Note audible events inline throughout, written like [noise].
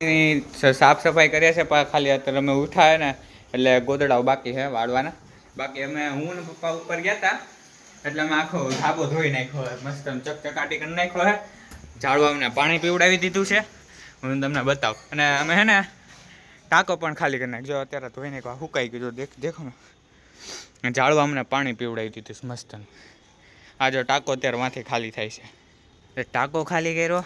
સાફ સફાઈ કરીએ છે પણ ખાલી અત્યારે અમે ઉઠાવે ને, એટલે ગોદડાઓ બાકી છે વાળવાના. બાકી અમે, હું ને પપ્પા ઉપર ગયા હતા એટલે અમે આખો ધાબો ધોઈ નાખ્યો મસ્ત ચકચકાટી કરી નાખ્યો છે ઝાડવા અમને પાણી પીવડાવી દીધું છે. હું તમને બતાવું. અને અમે હે ને, ટાંકો પણ ખાલી કરી નાખ્યો. અત્યારે ધોઈ નાખ્યો સુકાઈ ગયું. દેખ, દેખો ને. ઝાડવા અમને પાણી પીવડાવી દીધું છે, મસ્ત આ જો ટાંકો અત્યારે માંથી ખાલી થાય છે. ટાંકો ખાલી કર્યો?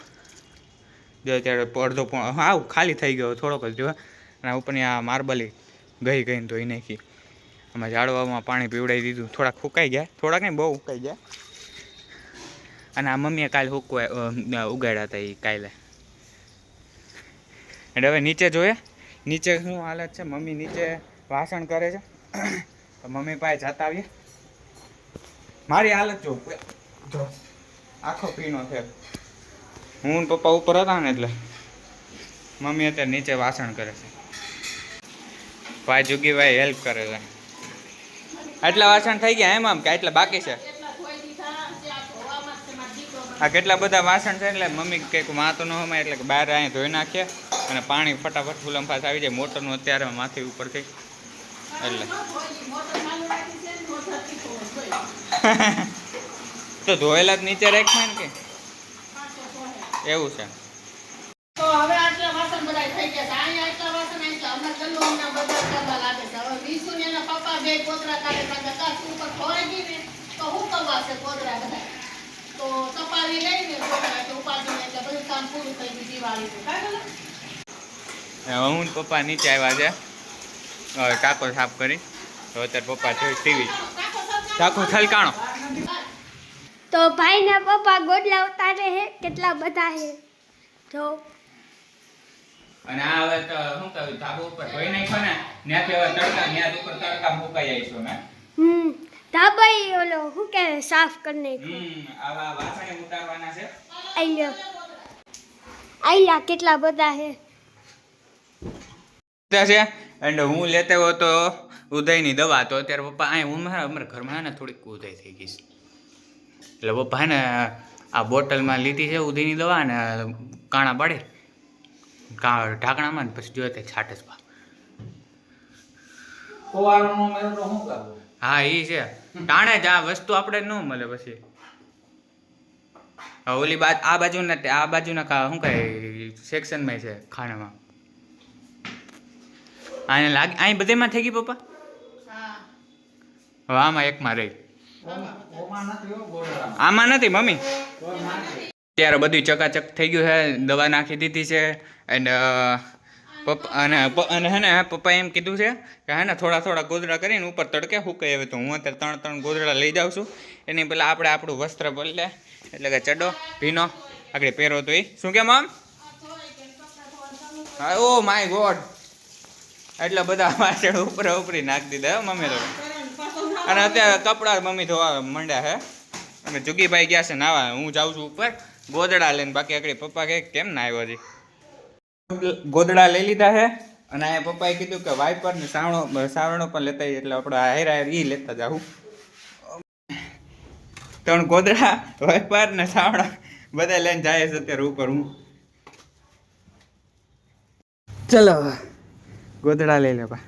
જો અત્યારે અડધો પણ હા ખાલી થઈ ગયો થોડોક જ જો અને ઉપરની આ માર્બલી ગઈ ગઈને ધોઈ નાખી. આમાં ઝાડવામાં પાણી પીવડાવી દીધું. થોડાક ફૂકાઈ ગયા. થોડાક નહીં બહુ. ઉકાઈ ગયા. અને આ મમ્મીએ કાલે હુકવા ઉગાડ્યા હતા એ કાલે. એટલે હવે નીચે જોઈએ. નીચે શું હાલત છે? મમ્મી નીચે વાસણ કરે છે. તો મમ્મી પાસે જતા આવીએ. મારી હાલત જો જો. આખો પીનો છે. હું પપ્પા ઉપર હતા ને એટલે મમ્મી અત્યારે નીચે વાસણ કરે છે. ભાઈ જુગીભાઈ હેલ્પ કરે છે. આટલા વાસણ થઈ ગયા એમ આમ કે આટલા બાકી છે? આ કેટલા બધા વાસણ છે એટલે મમ્મી કંઈક વાંતો ન હમાય એટલે બહાર અહીંયા ધોઈ નાખીએ અને પાણી ફટાફટ ફૂલમ ફાસ આવી જાય. મોટરનું અત્યારે માથી ઉપરથી એટલે. [laughs] તો ધોયેલા જ નીચે રાખ્યા ને કે? એવું છે તો હવે આટલા વાસણ બધાય થઈ ગયા છે. અહીંયા આટલા વાસણ આટલા. હમણાં ગલ્લો હમણાં બધા કરવા લાગે છે. હવે વિસુ ને એના પપ્પા બે કોતરા કાઢે છે. આ ઉપર ખોરાઈ ગઈ ને તો હું કરવા કોતરા બધા? તો તપાવી લઈને કોતરા કે ઉપાડીને એટલે બધું કામ પૂરું થઈ ગયું દિવાળીનું. કાઢો હું પપ્પા નીચે આવ્યા છે હવે ટાંકો સાફ કરી તો અત્યારે પપ્પા જોઈ ટીવી કાકો થલકાણો તો ભાઈ ને પપ્પા ગોડલા ઉતારે હે કેટલા બધા હે જો. અને આ હવે તો શું કહ્યું ધાબુ ઉપર ધોઈ નાખ્યો ને ત્યાંથી હવે તડકા ત્યાં ઉપર તડકા મુકાઈ આવીશું અમે હમ ધાબાઈ ઓલો શું કે સાફ કરી નાખ્યો. હમ આવા વાસણે ઉતારવાના છે. આઈલો આઈલા કેટલા બધા હે બધા છે? એન્ડ હું લેતો હતો ઉદયની દવા તો અત્યારે પપ્પા અહીં હું મારા અમારા ઘરમાં ને થોડીક ઉદય થઈ ગઈ છે. એટલે પપ્પા ને આ બોટલમાં લીધી છે ઉધીની દવા ને કાણા પાડે. કા ઢાંકણામાં ને પછી જોયે તે છાટસ જ પા હા એ છે. ટાણે જ આ વસ્તુ આપણે ન મળે પછી. ઓલી બાજુ આ બાજુના આ બાજુના શું કહે સેક્શનમાં છે ખાનામાં આને લાગે અહીં બધેમાં થઈ ગઈ પપ્પા? હા. હવે આમાં એકમાં રહી. આમાં નથી, મમ્મી. ત્યારે બધું ચકાચક થઈ ગયું છે, દવા નાખી દીધી છે એન્ડ પપ્પા અને હેને હે પપ્પાએ એમ કીધું છે કે હે ને, થોડા થોડા ગોદડા કરીને ઉપર તડકે હુકાઈ આવે તો હું અત્યારે ત્રણ ત્રણ ગોદડા લઈ જાઉં છું. એની પહેલાં આપણે આપણું વસ્ત્ર બદલે. એટલે કે ચડો, ભીનો. આગળ પહેરો તો એ શું કેમ આમ ઓ માય ગોડ. એટલા બધા [laughs] પાછળ ઉપર ઉપરી નાખી દીધા મમ્મી તો. અને અત્યારે કપડાં મમ્મી ધોવા મંડ્યા હે અને જુગીભાઈ ગયા છે નાવા, હું જાઉં છું ઉપર. ગોદડા લઈને, બાકી આગળ પપ્પા કે કેમ ના આવ્યો હજી? ગોદડા લઈ લીધા છે. અને આ પપ્પાએ કીધું કે વાઇપર ને સાવણો સાવણો પણ લેતા એટલે આપણે હાયર હાયર ઈ લેતા જાવું ત્રણ ગોદડા વાઇપર ને સાવણો, બધા લઈને જાય છે અત્યારે ઉપર હું. ચલો ગોદડા લઈ લે બા.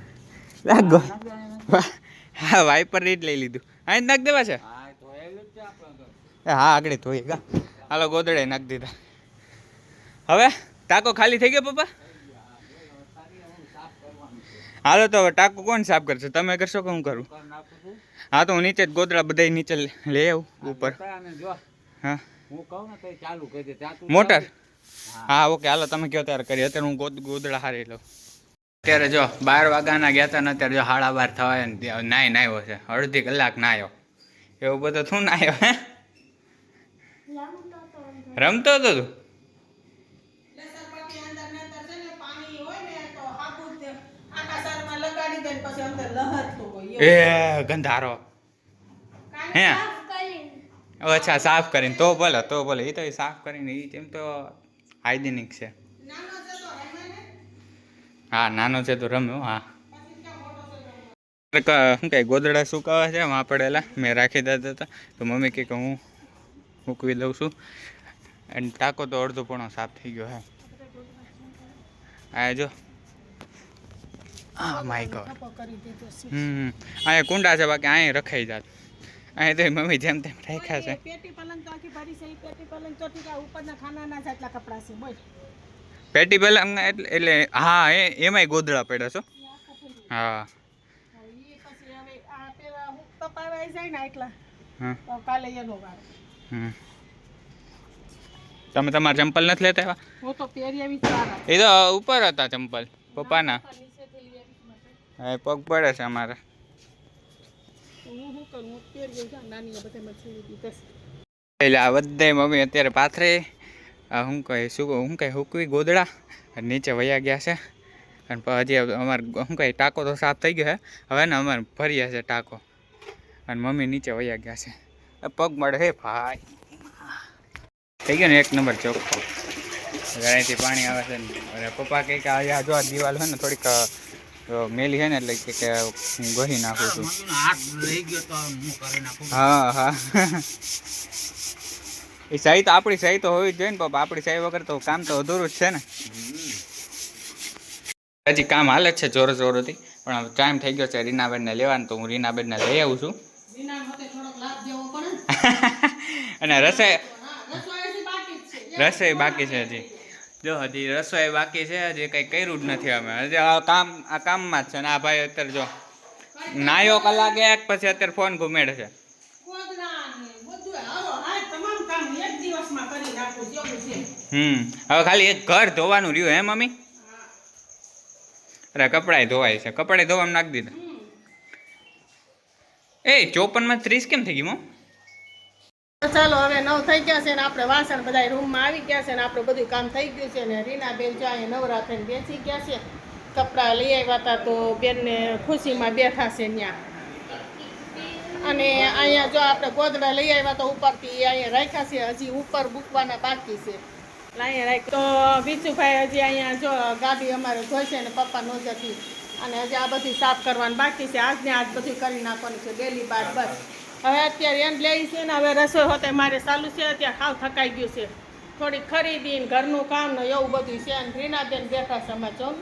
લાગો. હા વાઇપર રેટ લઈ લીધું. હા નાખ દેવા છે? હા આગળ ધોઈ ગા હાલો ગોદડે નાખ દીધા. હવે ટાંકો ખાલી થઈ ગયો પપ્પા? હાલો તો હવે ટાંકો કોણ સાફ કરશે? તમે કરશો કે હું કરું? હા તો હું નીચે ગોદડા બધા નીચે લઈ આવું ઉપર. હા. મોટર? હા ઓકે હાલો તમે કયો ત્યારે કરી. અત્યારે હું ગોદ ગોદડા હારી લઉં. અત્યારે જો બાર વાગ્યાના ગયા હતા ને અત્યારે જો સાડા બાર થવાય ને નાય નાયો છે. અડધી કલાક નાયો એવું બધું શું નાયો હે? રમતો હતો તું તો. એ ગંધારો. હે? અચ્છા સાફ કરીને. તો ભલે તો ભલે. એ તો સાફ કરીને એ તેમ તો હાઇજેનિક છે. હા, નાનો છે તો રમ્યો, હા. શું કહે, ગોદડા સુકાવા છે માં પડેલા, મેં રાખી દીધા હતા. તો મમ્મી કહે કે હું મૂકવી દઉં છું. અને ટાંકો તો અડધો પણ સાફ થઈ ગયો, હે. આ જો. માય ગોડ દીધો છે હમ, અહીંયા કુંડા છે, બાકી અહીંયા રખાઈ જાત. અહીંયા તો મમ્મી જેમ તેમ રાખ્યા છે. પેટી પલંગ તો આખી ભરી છે પેટી પલંગ તો ઠીક ઉપરના ખાનાના જેટલા કપડા છે, બોલ. પેટી પલંગ એટલે એટલે હા એ એમાંય ગોદડા પડ્યા છો. હા. તમે તમારા ચંપલ નથી લેતા એવા? એ તો ઉપર હતા ચંપલ પપ્પાના. હા, પગ પડે છે અમારે. એટલે આ બધા મમ્મી અત્યારે પાથરે. આ શું કહે શું શું કહે હુકવી ગોદડા? અને નીચે વયા ગયા છે. અને હજી અમારે શું કહે ટાંકો તો સાફ થઈ ગયો છે હવે ને અમારે ફરી છે ટાંકો. અને મમ્મી નીચે વયા ગયા છે. પગ મળે હે ભાઈ. થઈ ગયો ને એક નંબર ચોખ્ખો. અહીંથી પાણી આવે છે અને પપ્પા કહે કે આ જો આ દિવાલ હોય ને થોડીક મેલી છે ને એટલે કે કે હું ગહી નાખું છું. હા હા. એ સહી તો આપણી સહી તો હોવી જ જોઈએ ને પપ્પા આપણી સહી વગર તો કામ તો અધૂરું જ છે ને. હજી કામ હાલે જ છે જોરો જોરોથી, પણ ટાઈમ થઈ ગયો છે રીનાબેનને લેવાનું, તો હું રીનાબેનને લઈ આવું છું. [laughs] અને રસોઈ રસોઈ બાકી છે હજી. જો હજી રસોઈ બાકી છે, હજી કંઈ કર્યું જ નથી અમે. હજી આ કામ, આ કામમાં જ છે ને આ ભાઈ અત્યારે જો નાયો કલાકે એક, પછી અત્યારે ફોન ઘુમેડે છે કોદરા ને બધું હારો હાય તમામ કામ એક દિવસમાં કરી નાખું છું, એવું છે હમ. હવે ખાલી એક ઘર ધોવાનું રહ્યું, હે, મમ્મી? અરે, કપડાય ધોવાય છે. કપડાય ધોવામાં નાખી દીધા. એ, ચોપનમાં ત્રીસ કેમ થઈ ગઈ મો ચાલો, હવે નવ થઈ ગયા છે ને આપણે વાસણ બધા રૂમમાં આવી ગયા છે ને આપણું બધું કામ થઈ ગયું છે ને રીના બેન જો અહીંયા નવરા થઈને બેસી ગયા છે. કપડાં લઈ આવ્યા હતા તો બેનને ખુશીમાં બેઠા છે ત્યાં અને અહીંયા જો આપણે ગોદડા લઈ આવ્યા તો ઉપરથી અહીંયા રાખ્યા છે. હજી ઉપર મૂકવાના બાકી છે. અહીંયા રાખ તો વિચુભાઈ હજી અહીંયા જો ગાડી અમારે જોઈશે ને પપ્પા નોજરથી. અને હજી આ બધી સાફ કરવાનું બાકી છે. આજને આજ બધું કરી નાખવાનું છે. ડેલી બાદ બસ. હવે અત્યારે એમ લઈ છે ને, હવે રસોઈ હોતે મારે ચાલુ છે. અત્યારે ખાવ થકાઈ ગયું છે. થોડી ખરીદી ઘરનું કામ ને એવું બધું છે. અને રીનાબેન બેઠા છે અમારે જો